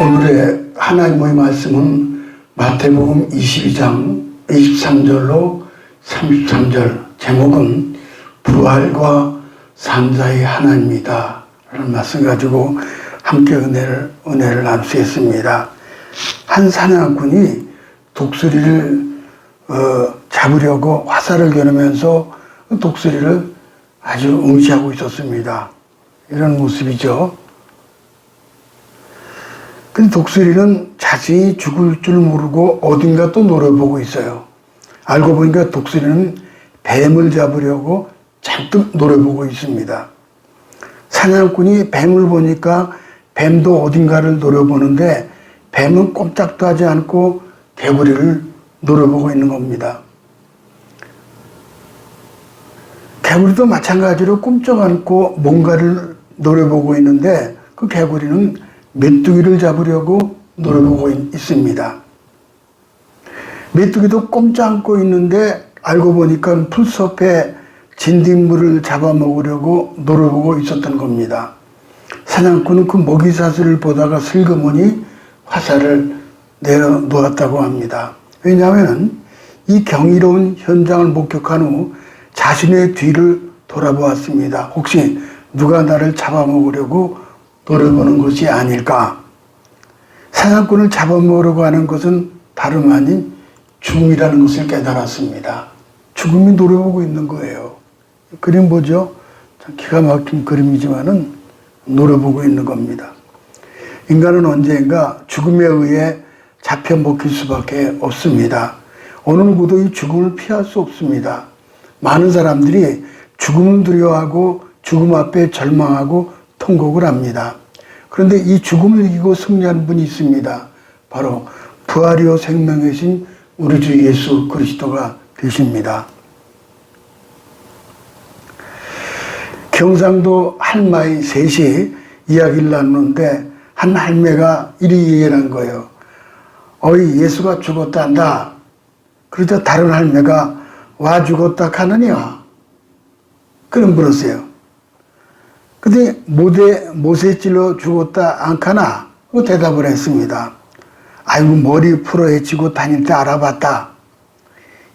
오늘의 하나님의 말씀은 마태복음 22장 23절로 33절 제목은 부활과 산자의 하나님이다 라는 말씀 가지고 함께 은혜를, 은혜를 나누겠습니다. 한 사냥꾼이 독수리를 어, 잡으려고 화살을 겨누면서 독수리를 아주 응시하고 있었습니다. 이런 모습이죠. 근데 독수리는 자신이 죽을 줄 모르고 어딘가 또 노려보고 있어요. 알고 보니까 독수리는 뱀을 잡으려고 잔뜩 노려보고 있습니다. 사냥꾼이 뱀을 보니까 뱀도 어딘가를 노려보는데 뱀은 꼼짝도 하지 않고 개구리를 노려보고 있는 겁니다. 개구리도 마찬가지로 꿈쩍 않고 뭔가를 노려보고 있는데 그 개구리는 메뚜기를 잡으려고 노려보고 있, 있습니다. 메뚜기도 꼼짝 않고 있는데 알고 보니까 풀숲에 진딧물을 잡아먹으려고 노려보고 있었던 겁니다. 사냥꾼은 그 먹이사슬을 보다가 슬그머니 화살을 내려놓았다고 합니다. 왜냐하면 이 경이로운 현장을 목격한 후 자신의 뒤를 돌아보았습니다. 혹시 누가 나를 잡아먹으려고 노려보는 것이 아닐까? 사냥꾼을 잡아먹으려고 하는 것은 다름 아닌 죽음이라는 것을 깨달았습니다. 죽음이 노려보고 있는 거예요. 그림 보죠? 참 기가 막힌 그림이지만은 노려보고 있는 겁니다. 인간은 언젠가 죽음에 의해 잡혀 먹힐 수밖에 없습니다. 어느 누구도 이 죽음을 피할 수 없습니다. 많은 사람들이 죽음을 두려워하고 죽음 앞에 절망하고 통곡을 합니다. 그런데 이 죽음을 이기고 승리한 분이 있습니다. 바로 부활이요 생명이신 우리 주 예수 그리스도가 되십니다. 경상도 할머니 셋이 이야기를 나누는데 한 할매가 이리 얘기를 한 거예요. 어이 예수가 죽었다 한다. 그러자 다른 할매가 와 죽었다 하느냐. 그럼 물었어요. 근데 모세, 모세 찔러 죽었다 않카나? 그 대답을 했습니다. 아이고 머리 풀어 헤치고 다닐 때 알아봤다.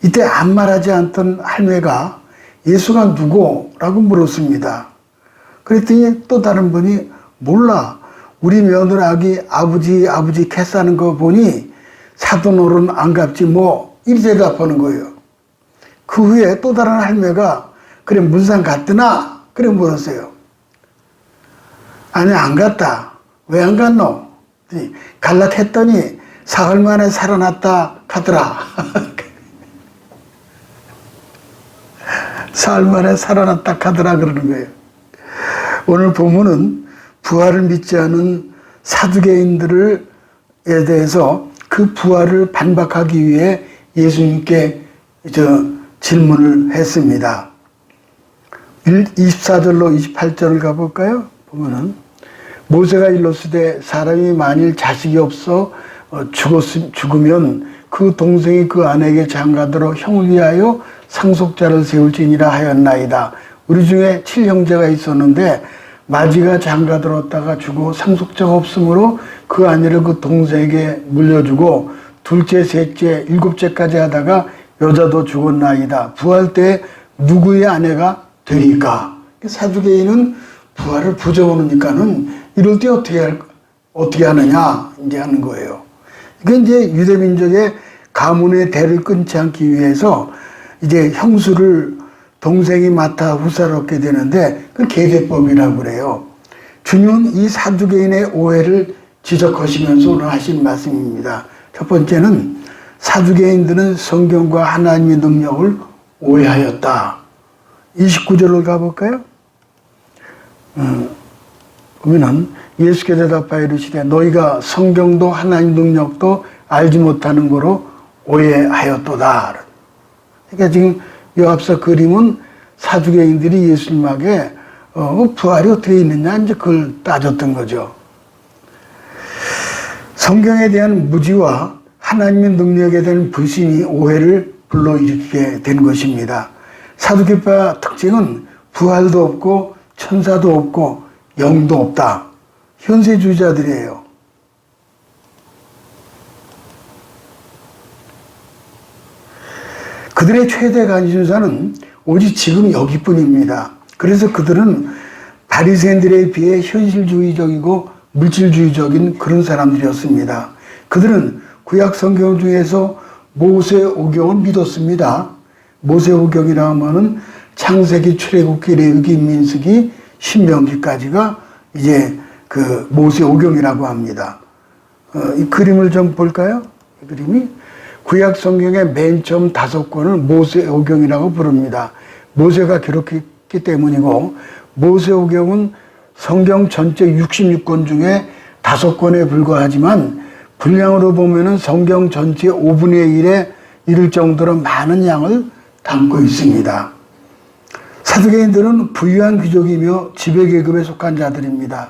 이때 아무 말하지 않던 할매가 예수가 누구? 라고 물었습니다. 그랬더니 또 다른 분이 몰라. 우리 며느라기 아버지 아버지 캐싸는 거 보니 사돈어른 안 갚지 뭐 이렇게 대답하는 거예요. 그 후에 또 다른 할매가 그래 문상 갔더나? 그래 물었어요. 아니 안 갔다. 왜 안 갔노? 갈락했더니 사흘 만에 살아났다 하더라. 사흘 만에 살아났다 하더라 그러는 거예요. 오늘 본문은 부활을 믿지 않은 사두개인들에 대해서 그 부활을 반박하기 위해 예수님께 저 질문을 했습니다. 24절로 28절을 가볼까요? 보면은 모세가 일렀으되 사람이 만일 자식이 없어 죽었, 죽으면 그 동생이 그 아내에게 장가들어 형을 위하여 상속자를 세울지니라 하였나이다. 우리 중에 칠형제가 있었는데 마지가 장가들었다가 죽어 상속자가 없으므로 그 아내를 그 동생에게 물려주고 둘째, 셋째, 일곱째까지 하다가 여자도 죽었나이다. 부활 때 누구의 아내가 되니까? 사두개인은 부활을 부정하니까는 이럴 때 어떻게 할, 어떻게 하느냐 이제 하는 거예요. 이게 이제 유대 민족의 가문의 대를 끊지 않기 위해서 이제 형수를 동생이 맡아 후사를 얻게 되는데 그 계대법이라고 그래요. 주님은 이 사두개인의 오해를 지적하시면서 오늘 하신 말씀입니다. 첫 번째는 사두개인들은 성경과 하나님의 능력을 오해하였다. 29절로 가볼까요? 음, 그러면은 예수께 대답하여 이르시되 너희가 성경도 하나님 능력도 알지 못하는 거로 오해하였도다. 그러니까 지금 이 앞서 그림은 사두개인들이 예수님에게 어, 부활이 어떻게 있느냐 이제 그걸 따졌던 거죠. 성경에 대한 무지와 하나님의 능력에 대한 불신이 오해를 불러일으키게 된 것입니다. 사두개파 특징은 부활도 없고 천사도 없고 영도 없다. 현세주의자들이에요. 그들의 최대 관심사는 오직 지금 여기뿐입니다. 그래서 그들은 바리새인들에 비해 현실주의적이고 물질주의적인 그런 사람들이었습니다. 그들은 구약 성경 중에서 모세 오경을 믿었습니다. 모세 오경이라면은 창세기, 출애굽기, 레위기, 민수기, 신명기까지가 이제 그 모세 오경이라고 합니다. 어, 이 그림을 좀 볼까요? 이 그림이 구약 성경의 맨 처음 다섯 권을 모세 오경이라고 부릅니다. 모세가 기록했기 때문이고 모세 오경은 성경 전체 66권 중에 다섯 권에 불과하지만 분량으로 보면은 성경 전체 5분의 1에 이를 정도로 많은 양을 담고 있습니다. 사두개인들은 부유한 귀족이며 지배계급에 속한 자들입니다.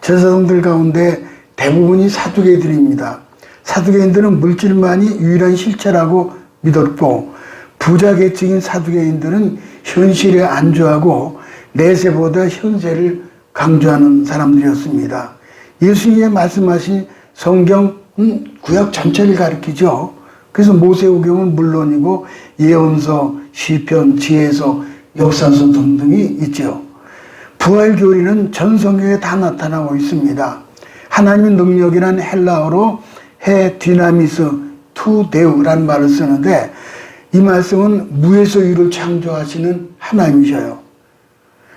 제사장들 가운데 대부분이 사두개인들입니다. 사두개인들은 물질만이 유일한 실체라고 믿었고 부자 계층인 사두개인들은 현실에 안주하고 내세보다 현세를 강조하는 사람들이었습니다. 예수님이 말씀하신 성경은 구약 전체를 가리키죠. 그래서 모세오경은 물론이고 예언서, 시편, 지혜서, 역사서 등등이 있죠. 부활 교리는 전 성경에 다 나타나고 있습니다. 하나님의 능력이란 헬라어로 해 디나미스 투 데우라는 말을 쓰는데 이 말씀은 무에서 유를 창조하시는 하나님이셔요.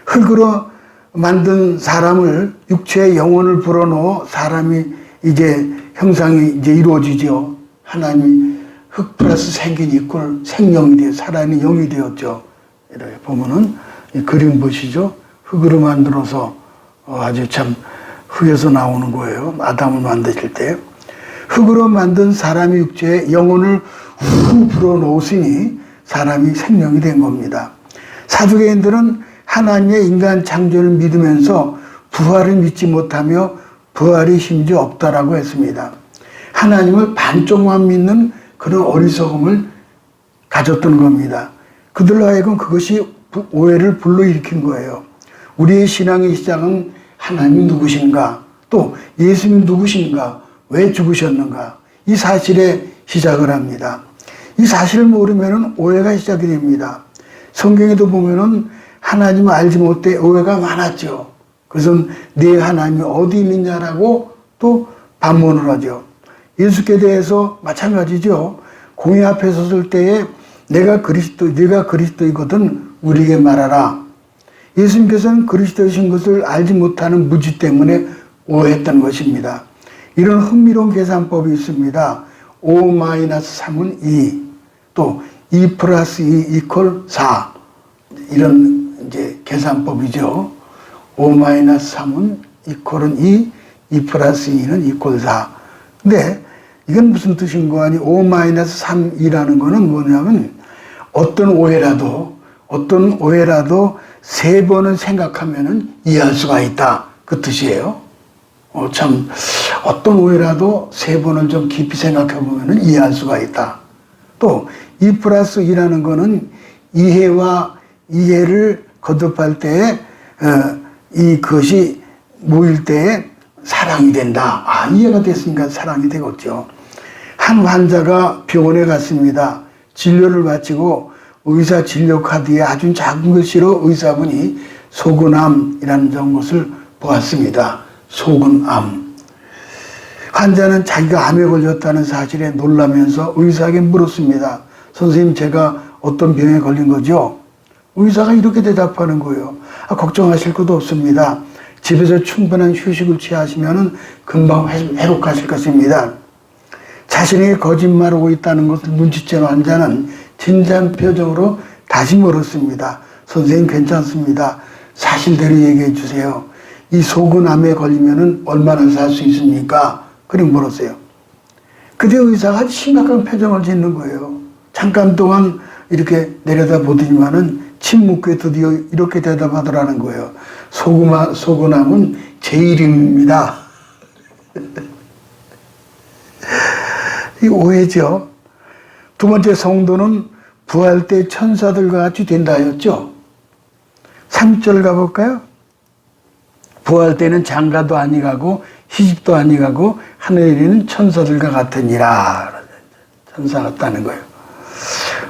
흙으로 만든 사람을 육체의 영혼을 불어넣어 사람이 이제 형상이 이제 이루어지죠. 하나님이 흙 플러스 생긴 이꼴 생명이 되어 살아있는 영이 되었죠. 이렇게 보면은 이 그림 보시죠. 흙으로 만들어서 어, 아주 참 흙에서 나오는 거예요. 아담을 만드실 때. 흙으로 만든 사람의 육체에 영혼을 후 불어넣으시니 사람이 생명이 된 겁니다. 사두개인들은 하나님의 인간 창조를 믿으면서 부활을 믿지 못하며 부활이 심지어 없다라고 했습니다. 하나님을 반쪽만 믿는 그런 어리석음을 가졌던 겁니다. 그들로 하여금 그것이 오해를 불러일으킨 거예요. 우리의 신앙의 시작은 하나님 누구신가? 또 예수님 누구신가? 왜 죽으셨는가? 이 사실에 시작을 합니다. 이 사실을 모르면 오해가 시작이 됩니다. 성경에도 보면은 하나님을 알지 못해 오해가 많았죠. 그래서 내 하나님이 어디 있느냐라고 또 반문을 하죠. 예수께 대해서 마찬가지죠. 공의 앞에 섰을 때에 내가 그리스도, 네가 그리스도이거든 우리에게 말하라. 예수님께서는 그리스도이신 것을 알지 못하는 무지 때문에 오해했던 것입니다. 이런 흥미로운 계산법이 있습니다. 5-3은 2, 또 2 플러스 2 이퀄 4. 이런 이제 계산법이죠. 5-3은 이퀄은 2, 2 플러스 2는 이퀄 4. 근데 이건 무슨 뜻인 거 아니? 5-3이라는 거는 뭐냐면 어떤 오해라도, 어떤 오해라도 세 번은 생각하면은 이해할 수가 있다. 그 뜻이에요. 어, 참, 어떤 오해라도 세 번은 좀 깊이 생각해 보면은 이해할 수가 있다. 또, 2 플러스 2라는 거는 이해와 이해를 거듭할 때에, 어, 이, 그것이 모일 때에 사랑이 된다. 아, 이해가 됐으니까 사랑이 되겠죠. 한 환자가 병원에 갔습니다. 진료를 마치고 의사 진료 카드에 아주 작은 글씨로 의사분이 소근암이라는 것을 보았습니다. 소근암. 환자는 자기가 암에 걸렸다는 사실에 놀라면서 의사에게 물었습니다. 선생님, 제가 어떤 병에 걸린 거죠? 의사가 이렇게 대답하는 거예요. 아, 걱정하실 것도 없습니다. 집에서 충분한 휴식을 취하시면 금방 회복하실 것입니다. 자신이 거짓말하고 있다는 것을 눈치챈 환자는 진지한 표정으로 다시 물었습니다. 선생님 괜찮습니다. 사실대로 얘기해 주세요. 이 소근암에 걸리면 얼마나 살 수 있습니까? 그리 물었어요. 그때 의사가 심각한 표정을 짓는 거예요. 잠깐 동안 이렇게 내려다보더니만은 침묵에 드디어 이렇게 대답하더라는 거예요. 소금아, 소근암은 제 이름입니다. 이 오해죠. 두 번째 성도는 부활 때 천사들과 같이 된다 였죠. 3절 가볼까요? 부활 때는 장가도 아니가고 시집도 아니가고 하늘에 있는 천사들과 같으니라. 천사 같다는 거예요.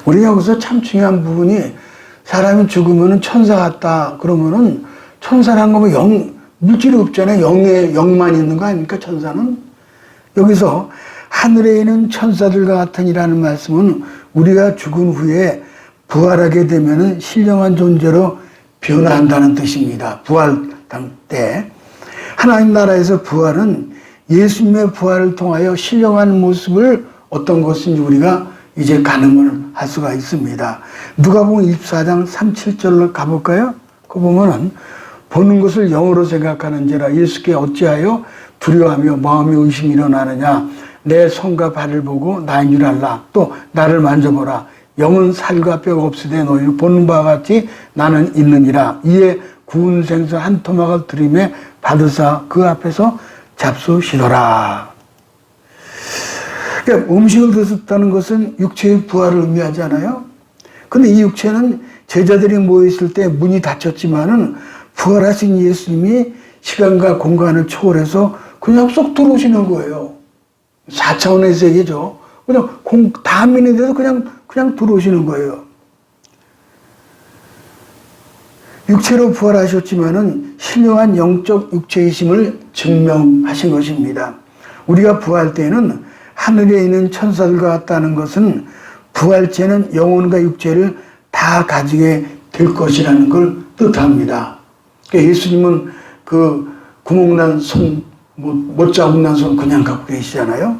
우리 여기서 참 중요한 부분이 사람이 죽으면은 천사 같다 그러면은 천사란 거면 영 물질이 없잖아요. 영에 영만 있는 거 아닙니까? 천사는 여기서 하늘에 있는 천사들과 같으니라는 말씀은 우리가 죽은 후에 부활하게 되면은 신령한 존재로 변화한다는 뜻입니다. 부활당 때 하나님 나라에서 부활은 예수님의 부활을 통하여 신령한 모습을 어떤 것인지 우리가 이제 가늠을 할 수가 있습니다. 누가복음 24장 3, 7절로 가볼까요? 그 보면은 보는 것을 영으로 생각하는지라 예수께 어찌하여 두려워하며 마음의 의심이 일어나느냐 내 손과 발을 보고 나인 줄 알라 또 나를 만져보라 영은 살과 뼈가 없으되 너희를 보는 바와 같이 나는 있느니라 이에 구운 생선 한 토막을 들이매 받으사 그 앞에서 잡수시더라 그러니까 음식을 드셨다는 것은 육체의 부활을 의미하잖아요. 근데 이 육체는 제자들이 모여있을 때 문이 닫혔지만은 부활하신 예수님이 시간과 공간을 초월해서 그냥 쏙 들어오시는 거예요. 4차원의 세계죠. 그냥 공, 다민인데도 그냥, 그냥 들어오시는 거예요. 육체로 부활하셨지만은 신령한 영적 육체이심을 증명하신 것입니다. 우리가 부활 때는 하늘에 있는 천사들과 같다는 것은 부활체는 영혼과 육체를 다 가지게 될 것이라는 걸 뜻합니다. 그러니까 예수님은 그 구멍난 손, 뭐, 못자국난 손 그냥 갖고 계시잖아요.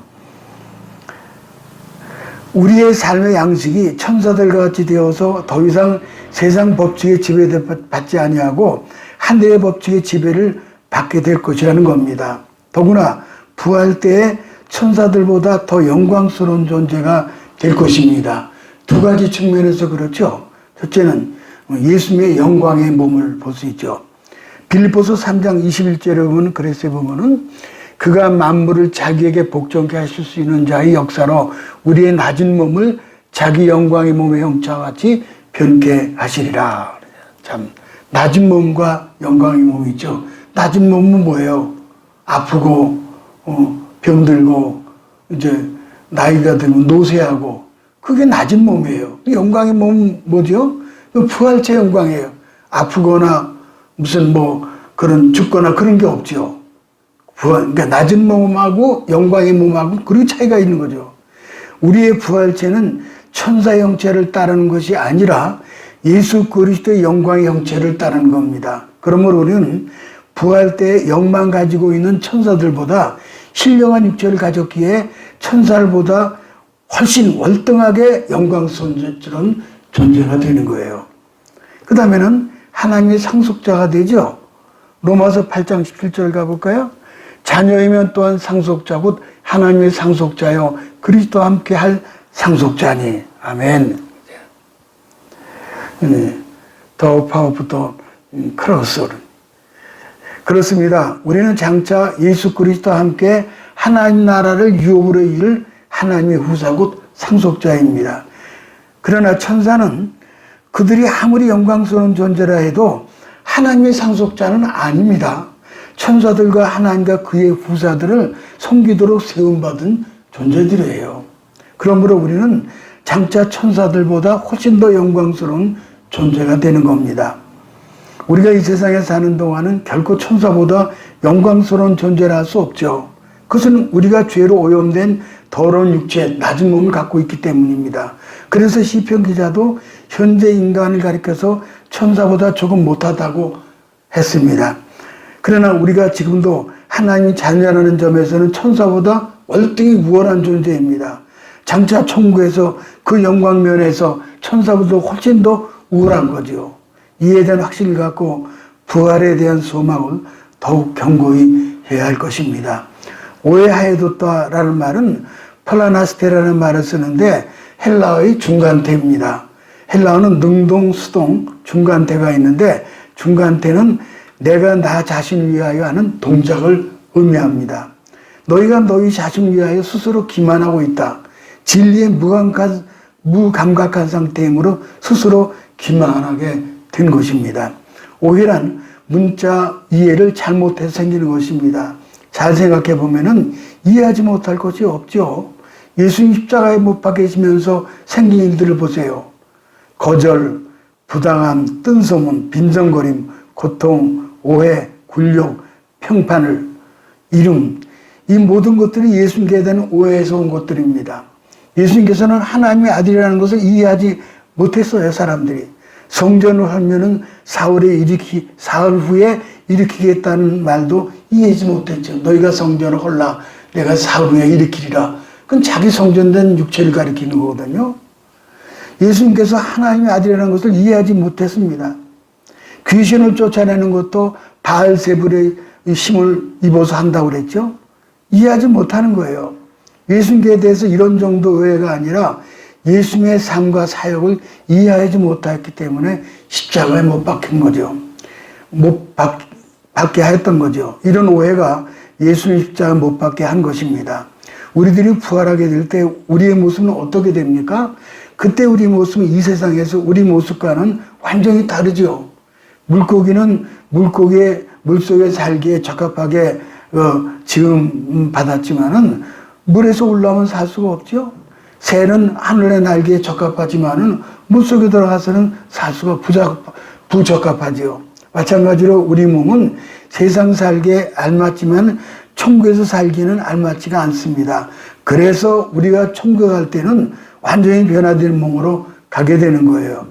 우리의 삶의 양식이 천사들과 같이 되어서 더 이상 세상 법칙에 지배받지 아니하고 하늘의 법칙의 지배를 받게 될 것이라는 겁니다. 더구나 부활 때에 천사들보다 더 영광스러운 존재가 될 것입니다. 두 가지 측면에서 그렇죠. 첫째는 예수님의 영광의 몸을 볼 수 있죠. 빌보서 3장 21절에 보면 그래서 보면은 그가 만물을 자기에게 복종케 하실 수 있는 자의 역사로 우리의 낮은 몸을 자기 영광의 몸의 형체와 같이 변케 하시리라. 참 낮은 몸과 영광의 몸이죠. 낮은 몸은 뭐예요? 아프고 어, 병들고 이제 나이가 들면 노쇠하고 그게 낮은 몸이에요. 영광의 몸 뭐죠? 그 부활체 영광이에요. 아프거나 무슨 뭐 그런 죽거나 그런 게 없죠. 그러니까 낮은 몸하고 영광의 몸하고 그런 차이가 있는 거죠. 우리의 부활체는 천사 형체를 따르는 것이 아니라 예수 그리스도의 영광의 형체를 따르는 겁니다. 그러므로 우리는 부활 때 영만 가지고 있는 천사들보다 신령한 육체를 가졌기에 천사들보다 훨씬 월등하게 영광스러운 존재가 되는 거예요. 그 다음에는 하나님의 상속자가 되죠. 로마서 8장 17절 가볼까요? 자녀이면 또한 상속자 곧 하나님의 상속자요 그리스도와 함께 할 상속자니 아멘. 더 파워부터 크로스 그렇습니다. 우리는 장차 예수 그리스도와 함께 하나님 나라를 유업으로 이룰 하나님의 후사 곧 상속자입니다. 그러나 천사는 그들이 아무리 영광스러운 존재라 해도 하나님의 상속자는 아닙니다. 천사들과 하나님과 그의 후사들을 섬기도록 세움받은 존재들이에요. 그러므로 우리는 장차 천사들보다 훨씬 더 영광스러운 존재가 되는 겁니다. 우리가 이 세상에 사는 동안은 결코 천사보다 영광스러운 존재라 할 수 없죠. 그것은 우리가 죄로 오염된 더러운 육체, 낮은 몸을 갖고 있기 때문입니다. 그래서 시편 기자도 현재 인간을 가리켜서 천사보다 조금 못하다고 했습니다. 그러나 우리가 지금도 하나님이 자녀라는 점에서는 천사보다 월등히 우월한 존재입니다. 장차 천국에서 그 영광 면에서 천사보다 훨씬 더 우월한 거죠. 이에 대한 확신을 갖고 부활에 대한 소망을 더욱 견고히 해야 할 것입니다. 오해하여뒀다라는 말은 플라나스테라는 말을 쓰는데 헬라어의 중간태입니다. 헬라어는 능동, 수동, 중간태가 있는데 중간태는 내가 나 자신을 위하여 하는 동작을 의미합니다. 너희가 너희 자신을 위하여 스스로 기만하고 있다. 진리에 무감각, 무감각한 상태이므로 스스로 기만하게 된 것입니다. 오해란 문자 이해를 잘못해서 생기는 것입니다. 잘 생각해 보면은 이해하지 못할 것이 없죠. 예수님 십자가에 못 박히시면서 생긴 일들을 보세요. 거절, 부당함, 뜬소문, 빈정거림, 고통, 오해, 굴욕, 평판을, 이름, 이 모든 것들이 예수님께 대한 오해에서 온 것들입니다. 예수님께서는 하나님의 아들이라는 것을 이해하지 못했어요, 사람들이. 성전을 하면은 사흘에 일으키, 사흘 후에 일으키겠다는 말도 이해하지 못했죠. 너희가 성전을 헐라, 내가 사흘 후에 일으키리라. 그건 자기 성전된 육체를 가리키는 거거든요. 예수님께서 하나님의 아들이라는 것을 이해하지 못했습니다. 귀신을 쫓아내는 것도 바알세불의 힘을 입어서 한다고 그랬죠. 이해하지 못하는 거예요. 예수님께 대해서 이런 정도 오해가 아니라 예수님의 삶과 사역을 이해하지 못했기 때문에 십자가에 못 박힌 거죠. 못 받, 받게 하였던 거죠. 이런 오해가 예수님 십자가 못 받게 한 것입니다. 우리들이 부활하게 될 때 우리의 모습은 어떻게 됩니까? 그때 우리 모습은 이 세상에서 우리 모습과는 완전히 다르죠. 물고기는 물고기의 물속에 살기에 적합하게 어, 지음 받았지만은 물에서 올라오면 살 수가 없죠. 새는 하늘의 날개에 적합하지만은 물속에 들어가서는 살 수가 부적, 부적합하지요. 마찬가지로 우리 몸은 세상 살기에 알맞지만 천국에서 살기는 알맞지가 않습니다. 그래서 우리가 천국 갈 때는 완전히 변화된 몸으로 가게 되는 거예요.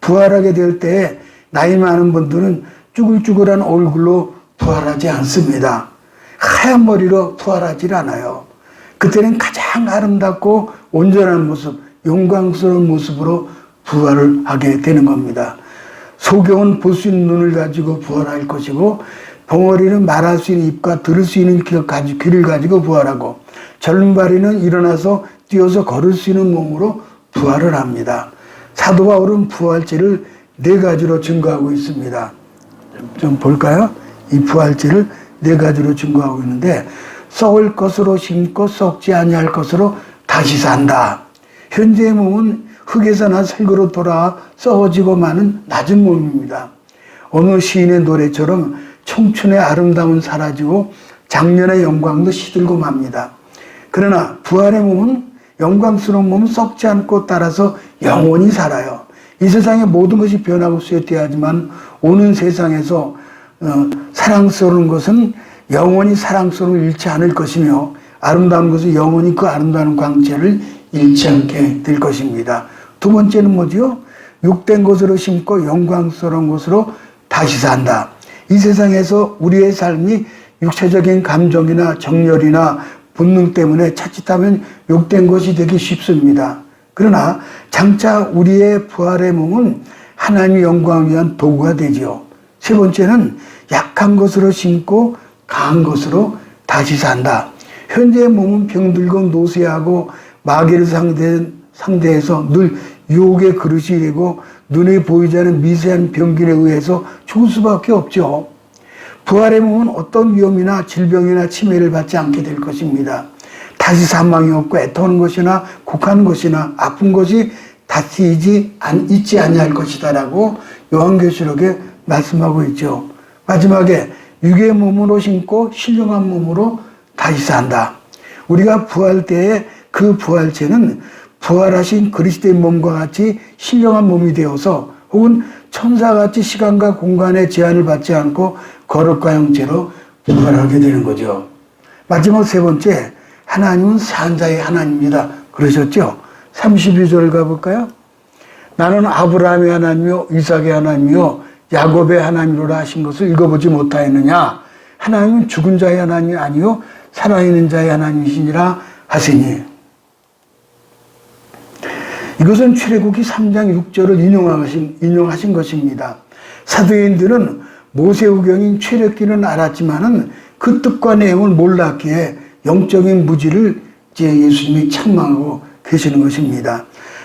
부활하게 될 때 나이 많은 분들은 쭈글쭈글한 얼굴로 부활하지 않습니다. 하얀 머리로 부활하지 않아요. 그때는 가장 아름답고 온전한 모습, 영광스러운 모습으로 부활을 하게 되는 겁니다. 소경은 볼 수 있는 눈을 가지고 부활할 것이고 벙어리는 말할 수 있는 입과 들을 수 있는 귀를 가지고 부활하고 절름발이는 일어나서 뛰어서 걸을 수 있는 몸으로 부활을 합니다. 사도 바울은 부활체를 네 가지로 증거하고 있습니다. 좀 볼까요? 이 부활체를 네 가지로 증거하고 있는데 썩을 것으로 심고 썩지 아니할 것으로 다시 산다. 현재의 몸은 흙에서 난 설거로 돌아 썩어지고 마는 낮은 몸입니다. 어느 시인의 노래처럼 청춘의 아름다움은 사라지고 작년의 영광도 시들고 맙니다. 그러나 부활의 몸은 영광스러운 몸은 썩지 않고 따라서 영원히 살아요. 이 세상의 모든 것이 변하고 쇠퇴하지만 오는 세상에서 어, 사랑스러운 것은 영원히 사랑스러움을 잃지 않을 것이며 아름다운 것은 영원히 그 아름다운 광채를 잃지 않게 될 것입니다. 두 번째는 뭐지요? 육된 것으로 심고 영광스러운 것으로 다시 산다. 이 세상에서 우리의 삶이 육체적인 감정이나 정열이나 본능 때문에 자칫하면 욕된 것이 되기 쉽습니다. 그러나 장차 우리의 부활의 몸은 하나님의 영광을 위한 도구가 되지요. 세 번째는 약한 것으로 심고 강한 것으로 다시 산다. 현재의 몸은 병들고 노쇠하고 마귀를 상대, 상대해서 늘 유혹의 그릇이 되고 눈에 보이지 않는 미세한 병균에 의해서 죽을 수밖에 없죠. 부활의 몸은 어떤 위험이나 질병이나 치매를 받지 않게 될 것입니다. 다시 사망이 없고 애통하는 것이나 곡하는 것이나 아픈 것이 다치지 안, 있지 아니할 것이다라고 요한계시록에 말씀하고 있죠. 마지막에 육의 몸으로 신고 신령한 몸으로 다시 산다. 우리가 부활 때에 그 부활체는 부활하신 그리스도의 몸과 같이 신령한 몸이 되어서 혹은 천사같이 시간과 공간의 제한을 받지 않고 거룩과 형체로 부활하게 되는 거죠. 마지막 세 번째, 하나님은 산자의 하나님입니다. 그러셨죠? 32절 가볼까요? 나는 아브라함의 하나님이요, 이삭의 하나님이요, 야곱의 하나님으로라 하신 것을 읽어보지 못하였느냐? 하나님은 죽은 자의 하나님이 아니요, 살아있는 자의 하나님이시니라 하시니. 이것은 출애굽기 3장 6절을 인용하신, 인용하신 것입니다. 사도인들은 모세우경인 출애굽기는 알았지만은 그 뜻과 내용을 몰랐기에 영적인 무지를 이제 예수님이 책망하고 계시는 것입니다.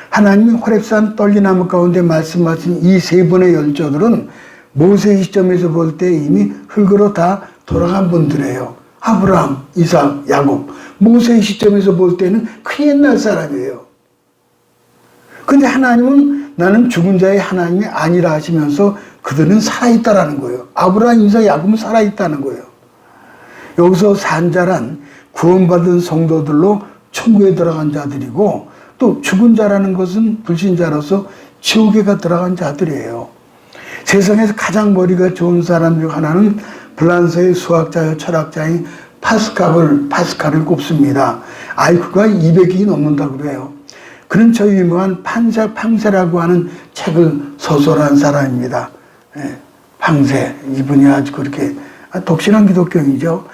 하나님이 호랩산 떨기나무 가운데 말씀하신 이 세 분의 열조들은 모세 시점에서 볼 때 이미 흙으로 다 돌아간 분들이에요. 아브라함, 이삭, 야곱. 모세 시점에서 볼 때는 그 옛날 사람이에요. 근데 하나님은 나는 죽은 자의 하나님이 아니라 하시면서 그들은 살아있다라는 거예요. 아브라함, 이삭, 야곱은 살아있다는 거예요. 여기서 산자란 구원받은 성도들로 천국에 들어간 자들이고 또 죽은 자라는 것은 불신자로서 지옥에가 들어간 자들이에요. 세상에서 가장 머리가 좋은 사람 중 하나는 프랑스의 수학자요 철학자인 파스칼을 파스칼을 꼽습니다. IQ가 200이 넘는다고 그래요. 그는 저 유명한 판세 팡세라고 하는 책을 소설한 사람입니다. 예, 팡세 이분이 아주 그렇게 독실한 기독교인이죠.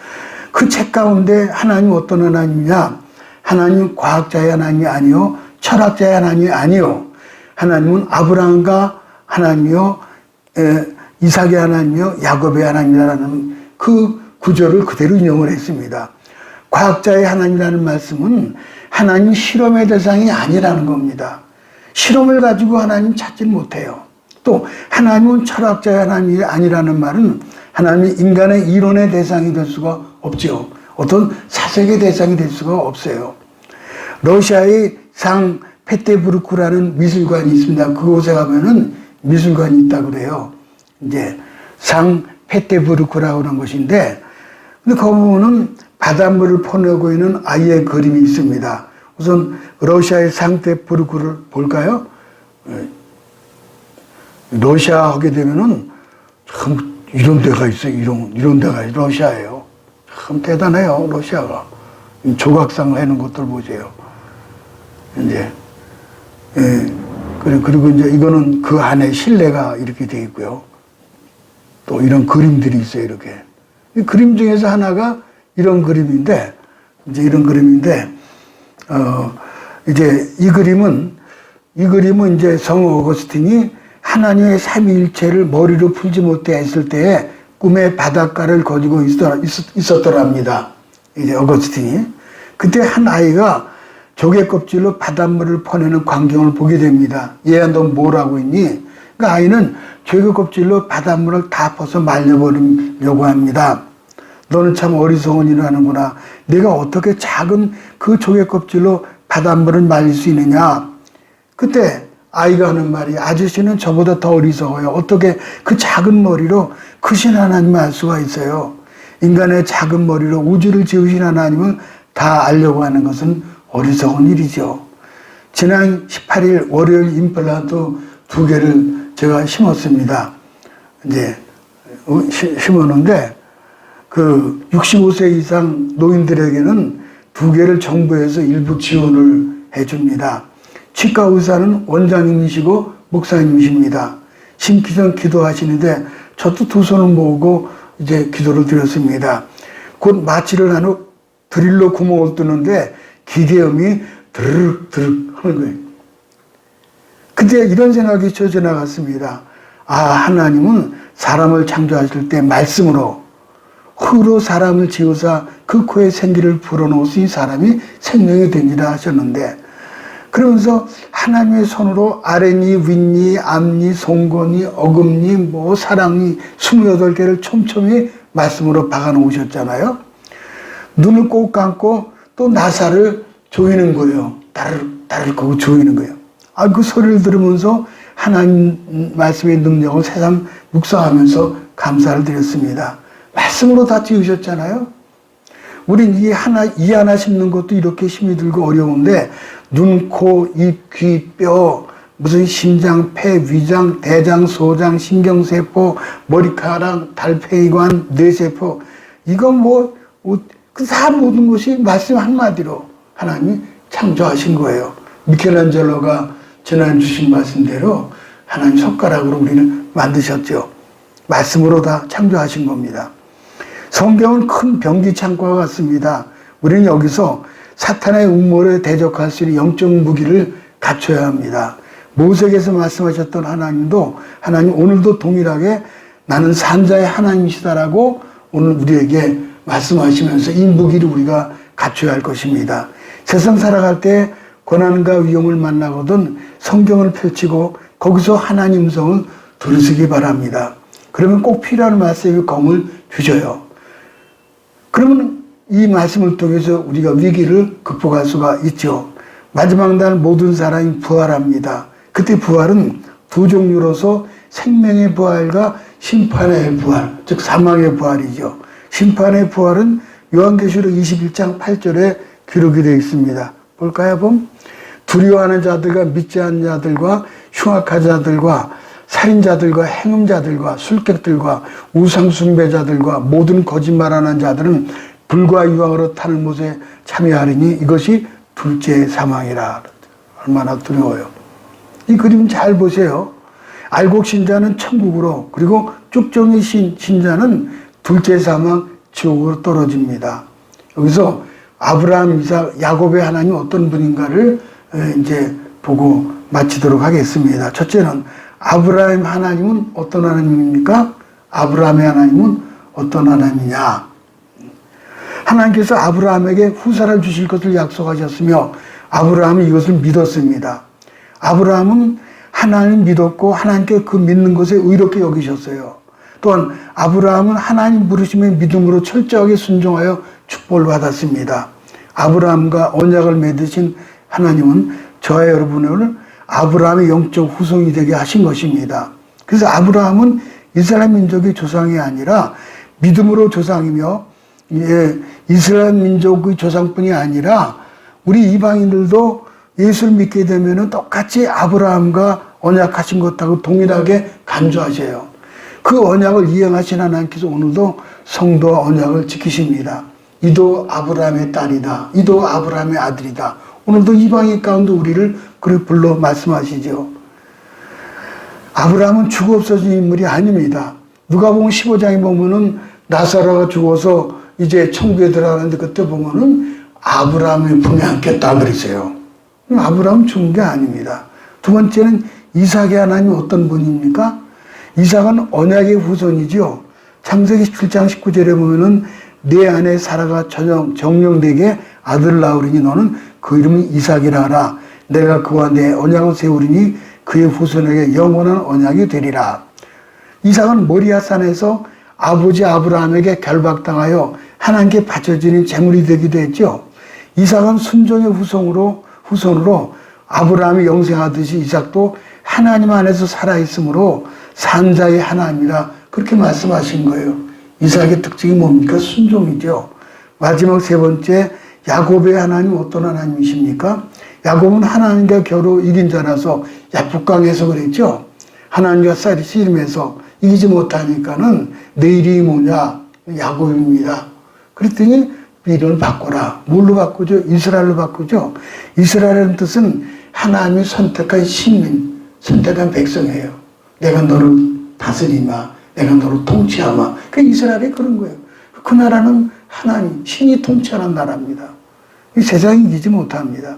그 책 가운데 하나님 어떤 하나님이냐? 하나님 과학자의 하나님이 아니요 철학자의 하나님이 아니요 하나님은 아브라함과 하나님이요 에, 이삭의 하나님이요 야곱의 하나님이라는 그 구절을 그대로 인용을 했습니다. 과학자의 하나님이라는 말씀은 하나님 실험의 대상이 아니라는 겁니다. 실험을 가지고 하나님 찾지 못해요. 또 하나님은 철학자의 하나님이 아니라는 말은 하나님이 인간의 이론의 대상이 될 수가 없죠. 어떤 사색의 대상이 될 수가 없어요. 러시아의 상 페테부르크라는 미술관이 있습니다. 그곳에 가면은 미술관이 있다고 그래요. 이제 상 페테부르크라고 하는 곳인데, 근데 거기 보면은 바닷물을 퍼내고 있는 아이의 그림이 있습니다. 우선 러시아의 상페테부르크를 볼까요? 예. 러시아 하게 되면은 참 이런 데가 있어요. 이런, 이런 데가. 러시아예요. 참 대단해요. 러시아가. 조각상 해놓은 것들 보세요. 이제, 예. 그리고 이제 이거는 그 안에 실내가 이렇게 돼 있고요. 또 이런 그림들이 있어요. 이렇게. 이 그림 중에서 하나가 이런 그림인데, 이제 이런 그림인데, 어, 이제 이 그림은, 이 그림은 이제 성 어거스틴이 하나님의 삼위일체를 머리로 풀지 못해 했을 때에 꿈의 바닷가를 거지고 있었, 더랍니다 이제 어거스틴이. 그때 한 아이가 조개 껍질로 바닷물을 퍼내는 광경을 보게 됩니다. 얘야 너 뭐라고 했니? 그 아이는 조개 껍질로 바닷물을 다 퍼서 말려버리려고 합니다. 너는 참 어리석은 일을 하는구나. 내가 어떻게 작은 그 조개 껍질로 바닷물을 말릴 수 있느냐? 그때 아이가 하는 말이 아저씨는 저보다 더 어리석어요. 어떻게 그 작은 머리로 크신 하나님을 알 수가 있어요. 인간의 작은 머리로 우주를 지으신 하나님을 다 알려고 하는 것은 어리석은 일이죠. 지난 18일 월요일 임플란트 두 개를 제가 심었습니다. 이제 어, 심었는데 그 65세 이상 노인들에게는 두 개를 정부에서 일부 지원을 해줍니다. 치과 의사는 원장님이시고 목사님이십니다. 심기 전 기도하시는데 저도 두 손을 모으고 이제 기도를 드렸습니다. 곧 마취를 한 후 드릴로 구멍을 뚫는데 기계음이 드르륵 드르륵 하는 거예요. 근데 이런 생각이 저 지나갔습니다. 아, 하나님은 사람을 창조하실 때 말씀으로 흙으로 사람을 지어서 그 코에 생기를 불어넣으니 사람이 생명이 되니라 하셨는데 그러면서 하나님의 손으로 아랫니, 윗니, 앞니, 송곳니, 어금니, 뭐 사랑니 28개를 촘촘히 말씀으로 박아 놓으셨잖아요. 눈을 꼭 감고 또 나사를 조이는 거예요. 따르르 따르르 그거 조이는 거예요. 아, 그 소리를 들으면서 하나님 말씀의 능력을 새삼 묵상하면서 감사를 드렸습니다. 말씀으로 다 지으셨잖아요. 우린 이 하나, 이 하나 심는 것도 이렇게 힘이 들고 어려운데, 눈, 코, 입, 귀, 뼈, 무슨 심장, 폐, 위장, 대장, 소장, 신경세포, 머리카락, 달팽이관, 뇌세포, 이건 뭐, 그다 모든 것이 말씀 한마디로 하나님이 창조하신 거예요. 미켈란젤로가 지난 주신 말씀대로 하나님 손가락으로 우리는 만드셨죠. 말씀으로 다 창조하신 겁니다. 성경은 큰 병기 창고와 같습니다. 우리는 여기서 사탄의 음모를 대적할 수 있는 영적 무기를 갖춰야 합니다. 모세에서 말씀하셨던 하나님도 하나님 오늘도 동일하게 나는 산자의 하나님이시다라고 오늘 우리에게 말씀하시면서 이 무기를 우리가 갖춰야 할 것입니다. 세상 살아갈 때 고난과 위험을 만나거든 성경을 펼치고 거기서 하나님 음성을 들으시기 바랍니다. 그러면 꼭 필요한 말씀의 검을 주셔요. 그러면 이 말씀을 통해서 우리가 위기를 극복할 수가 있죠. 마지막 날 모든 사람이 부활합니다. 그때 부활은 두 종류로서 생명의 부활과 심판의 부활, 즉 사망의 부활이죠. 심판의 부활은 요한계시록 21장 8절에 기록이 되어 있습니다. 볼까요? 봄 두려워하는 자들과 믿지 않는 자들과 흉악한 자들과 살인자들과 행음자들과 술객들과 우상숭배자들과 모든 거짓말하는 자들은 불과 유황으로 타는 못에 참여하리니 이것이 둘째 사망이라. 얼마나 두려워요. 이 그림 잘 보세요. 알곡 신자는 천국으로 그리고 쭉정이 신, 신자는 둘째 사망 지옥으로 떨어집니다. 여기서 아브라함, 이삭, 야곱의 하나님 어떤 분인가를 에, 이제 보고 마치도록 하겠습니다. 첫째는 아브라함 하나님은 어떤 하나님입니까? 아브라함의 하나님은 어떤 하나님이냐? 하나님께서 아브라함에게 후사를 주실 것을 약속하셨으며 아브라함은 이것을 믿었습니다. 아브라함은 하나님 믿었고 하나님께 그 믿는 것에 의롭게 여기셨어요. 또한 아브라함은 하나님 부르심의 믿음으로 철저하게 순종하여 축복을 받았습니다. 아브라함과 언약을 맺으신 하나님은 저와 여러분을 아브라함의 영적 후손이 되게 하신 것입니다. 그래서 아브라함은 이스라엘 민족의 조상이 아니라 믿음으로 조상이며 예, 이스라엘 민족의 조상뿐이 아니라 우리 이방인들도 예수를 믿게 되면 똑같이 아브라함과 언약하신 것하고 동일하게 간주하세요. 그 언약을 이행하신 하나님께서 오늘도 성도와 언약을 지키십니다. 이도 아브라함의 딸이다. 이도 아브라함의 아들이다. 오늘도 이방인 가운데 우리를 그렇게 불러 말씀하시죠. 아브라함은 죽어 없어진 인물이 아닙니다. 누가 보면 15장에 보면은 나사로가 죽어서 이제 천국에 들어가는데 그때 보면은 아브라함이 품에 안겼다 그랬어요. 아브라함 죽은 게 아닙니다. 두 번째는 이삭의 하나님 어떤 분입니까? 이삭은 언약의 후손이죠. 창세기 7장 19절에 보면은 내 안에 사라가 전형 정령되게 아들을 낳으리니 너는 그 이름은 이삭이라 하라. 내가 그와 내 언약을 세우리니 그의 후손에게 영원한 언약이 되리라. 이삭은 모리아 산에서 아버지 아브라함에게 결박당하여 하나님께 바쳐지는 재물이 되기도 했죠. 이삭은 순종의 후손으로 후손으로 아브라함이 영생하듯이 이삭도 하나님 안에서 살아 있으므로 산자의 하나님이라 그렇게 말씀하신 거예요. 이삭의 특징이 뭡니까? 순종이죠. 마지막 세 번째 야곱의 하나님 어떤 하나님이십니까? 야곱은 하나님과 겨루 이긴 자라서 야복강에서 그랬죠. 하나님과 쌀이 씨름해서 이기지 못하니까는 내일이 뭐냐? 야곱입니다. 그랬더니 이름을 바꿔라. 뭘로 바꾸죠? 이스라엘로 바꾸죠. 이스라엘의 뜻은 하나님이 선택한 시민, 선택한 백성이에요. 내가 너를 다스리마. 내가 너를 통치하마. 그 이스라엘이 그런 거예요. 그 나라는 하나님, 신이 통치하는 나라입니다. 이 세상이 이기지 못합니다.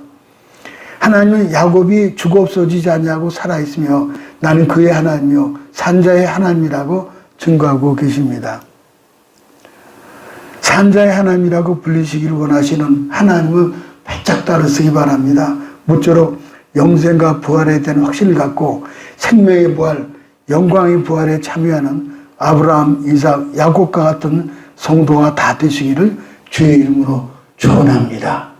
하나님은 야곱이 죽어 없어지지 않냐고 살아있으며 나는 그의 하나님이요 산자의 하나님이라고 증거하고 계십니다. 산자의 하나님이라고 불리시기를 원하시는 하나님은 바짝 따르시기 바랍니다. 모쪼록 영생과 부활에 대한 확신을 갖고 생명의 부활, 영광의 부활에 참여하는 아브라함, 이삭, 야곱과 같은 성도가 다 되시기를 주의 이름으로 축원합니다.